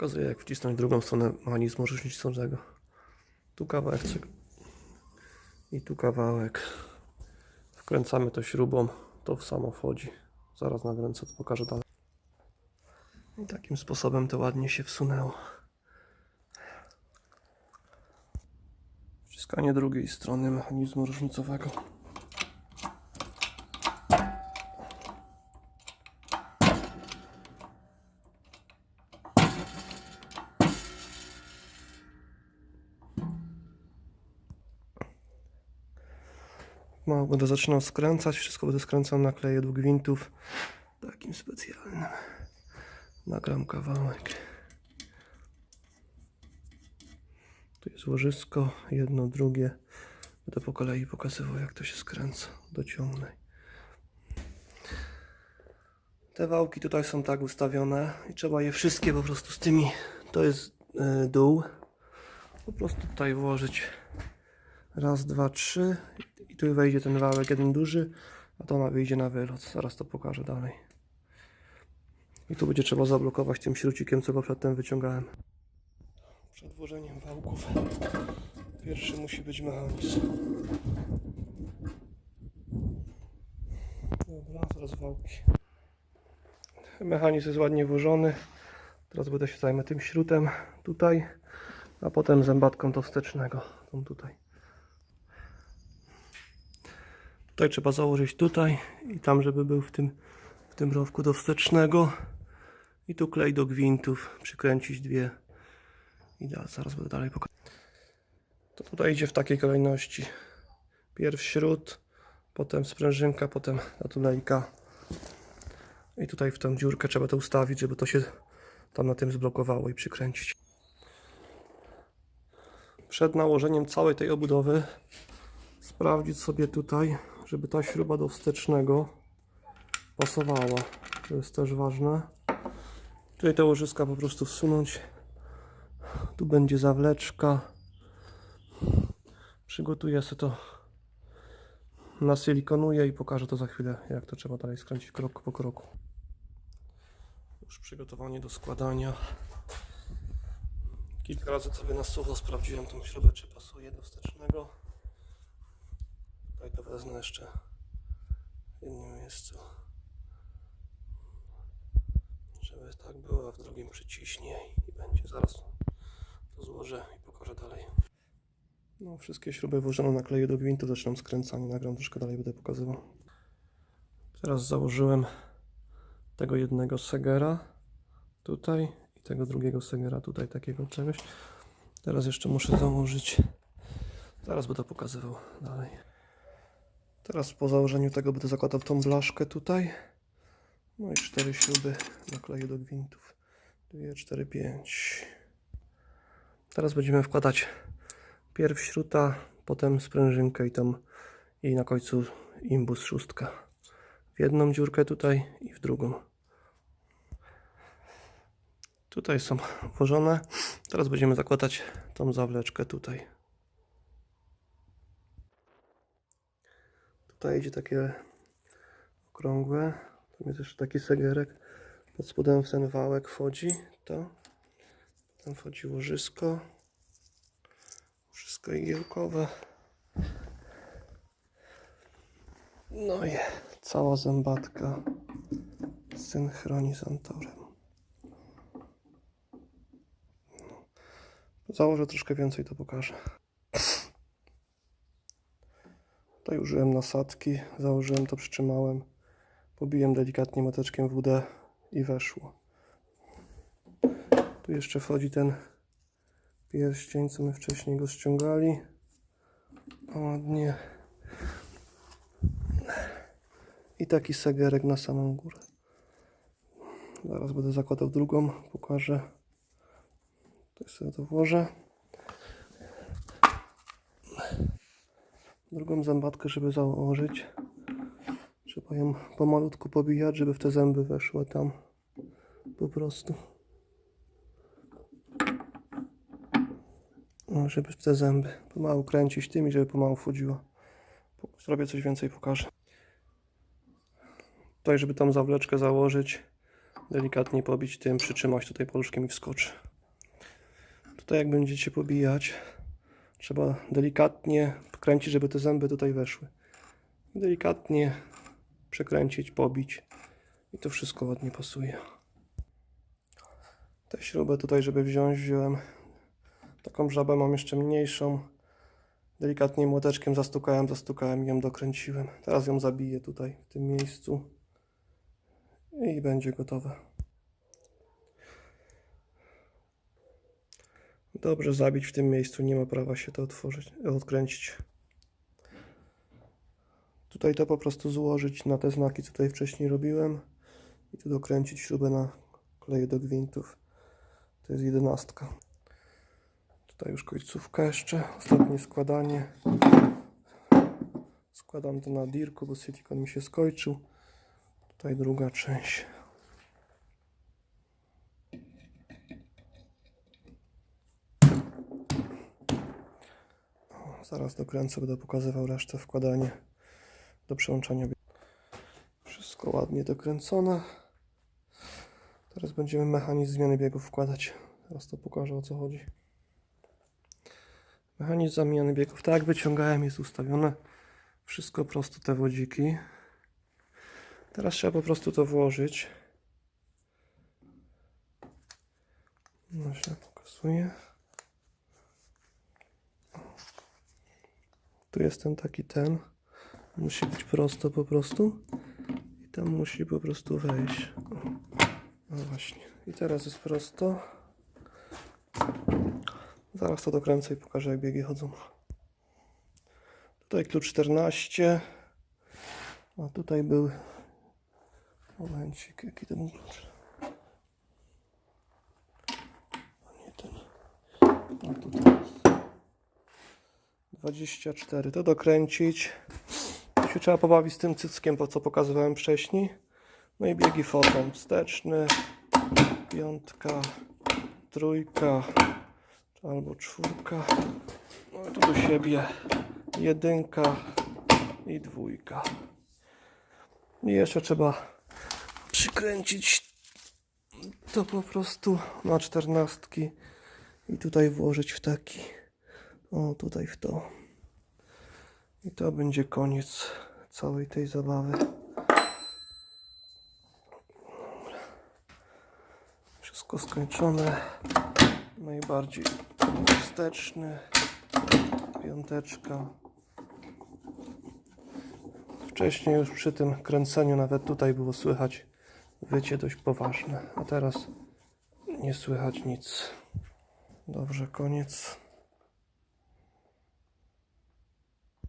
Pokazuję jak wcisnąć drugą stronę mechanizmu różnicowego. Tu kawałek i tu kawałek. Wkręcamy to śrubą, to w samo wchodzi. Zaraz nakręcę, to pokażę dalej. I takim sposobem to ładnie się wsunęło. Wciskanie drugiej strony mechanizmu różnicowego. Mało będę zaczynał skręcać, wszystko będę skręcał na kleje do gwintów takim specjalnym. Nagram kawałek. Tu jest łożysko, jedno, drugie. Będę po kolei pokazywał jak to się skręca do ciągnej. Te wałki tutaj są tak ustawione i trzeba je wszystkie po prostu z tymi, to jest y, dół. Po prostu tutaj włożyć raz, dwa, trzy i tu wejdzie ten wałek jeden duży, a to ona wyjdzie na wylot. Zaraz to pokażę dalej. I tu będzie trzeba zablokować tym śrucikiem, co go przedtem wyciągałem. Przed włożeniem wałków pierwszy musi być mechanizm. Dobra, zaraz wałki. Mechanizm jest ładnie włożony. Teraz będę się zajmę tym śrutem tutaj, a potem zębatką do wstecznego. Tą tutaj. Tutaj trzeba założyć tutaj i tam, żeby był w tym, w tym rowku do wstecznego. I tu klej do gwintów, przykręcić dwie. I da, zaraz będę dalej pokazał. To tutaj idzie w takiej kolejności. Pierw śród, potem sprężynka, potem ta tulejka. I tutaj w tą dziurkę trzeba to ustawić, żeby to się tam na tym zblokowało i przykręcić. Przed nałożeniem całej tej obudowy sprawdzić sobie tutaj, żeby ta śruba do wstecznego pasowała. To jest też ważne. Tutaj te łożyska po prostu wsunąć. Tu będzie zawleczka. Przygotuję sobie to nasylikonuję i pokażę to za chwilę, jak to trzeba dalej skręcić krok po kroku. Już przygotowanie do składania. Kilka razy sobie na sucho sprawdziłem tą śrubę, czy pasuje do wstecznego. Tutaj to wezmę jeszcze w jednym miejscu. Żeby tak było, a w drugim przyciśnie i będzie. Zaraz to złożę i pokażę dalej. No, wszystkie śruby włożone na kleju do gwintu, zaczynam skręcanie, nagram troszkę dalej, będę pokazywał. Teraz założyłem tego jednego segera tutaj i tego drugiego segera tutaj, takiego czegoś. Teraz jeszcze muszę założyć, zaraz będę pokazywał dalej. Teraz po założeniu tego będę zakładał tą blaszkę tutaj. No i cztery śruby na kleju do gwintów. 2, 4, 5. Teraz będziemy wkładać pierw śruta, potem sprężynkę i tam i na końcu imbus szóstka. W jedną dziurkę tutaj i w drugą. Tutaj są włożone. Teraz będziemy zakładać tą zawleczkę tutaj. Tutaj idzie takie okrągłe. Tam jest jeszcze taki segerek. Pod spodem w ten wałek wchodzi to. Tam wchodzi łożysko. Wszystko igiełkowe. No i cała zębatka z synchronizatorem. Założę troszkę więcej, to pokażę. Tutaj użyłem nasadki, założyłem to, przytrzymałem. Pobiłem delikatnie mateczkiem WD i weszło. Tu jeszcze wchodzi ten pierścień, co my wcześniej go ściągali. Ładnie. I taki segerek na samą górę. Zaraz będę zakładał drugą, pokażę. Tutaj sobie to włożę. Drugą zębatkę, żeby założyć. Trzeba ją pomalutku pobijać, żeby w te zęby weszła tam. Po prostu. No, żeby w te zęby pomału kręcić tymi, żeby pomału wchodziło. Zrobię coś więcej, pokażę. Tutaj, żeby tą zawleczkę założyć, delikatnie pobić tym, przytrzymać tutaj paluszkiem i wskoczy. Tutaj jak będziecie pobijać, trzeba delikatnie kręcić, żeby te zęby tutaj weszły. Delikatnie przekręcić, pobić i to wszystko ładnie pasuje. Tę śrubę tutaj, żeby wziąć, wziąłem taką żabę, mam jeszcze mniejszą. Delikatnie młoteczkiem zastukałem, zastukałem i ją dokręciłem. Teraz ją zabiję tutaj, w tym miejscu i będzie gotowe. Dobrze zabić w tym miejscu, nie ma prawa się to otworzyć, odkręcić. Tutaj to po prostu złożyć na te znaki, co tutaj wcześniej robiłem i tu dokręcić śrubę na kleju do gwintów. To jest jedenastka. Tutaj już końcówka jeszcze, ostatnie składanie. Składam to na dirku, bo silikon mi się skończył. Tutaj druga część. Zaraz dokręcę, będę pokazywał resztę wkładanie do przełączania. Wszystko ładnie dokręcone. Teraz będziemy mechanizm zmiany biegów wkładać. Teraz to pokażę o co chodzi. Mechanizm zamiany biegów. Tak wyciągałem, jest ustawione. Wszystko prosto te wodziki. Teraz trzeba po prostu to włożyć. No się pokazuje. Tu jest ten taki ten. Musi być prosto po prostu. I tam musi po prostu wejść. No właśnie. I teraz jest prosto. Zaraz to dokręcę i pokażę jak biegi chodzą. Tutaj klucz 14. A tutaj był. Momencik, jaki to był klucz? A nie ten. A tutaj jest. 24. To dokręcić. Się trzeba pobawić z tym cyckiem, po co pokazywałem wcześniej. No i biegi foton. Wsteczny, piątka, trójka, albo czwórka. No i tu do siebie jedynka i dwójka. I jeszcze trzeba przykręcić to po prostu na czternastki i tutaj włożyć w taki, o tutaj w to. I to będzie koniec całej tej zabawy. Wszystko skończone. Najbardziej wsteczny. Piąteczka. Wcześniej już przy tym kręceniu nawet tutaj było słychać wycie dość poważne, a teraz nie słychać nic. Dobrze, koniec.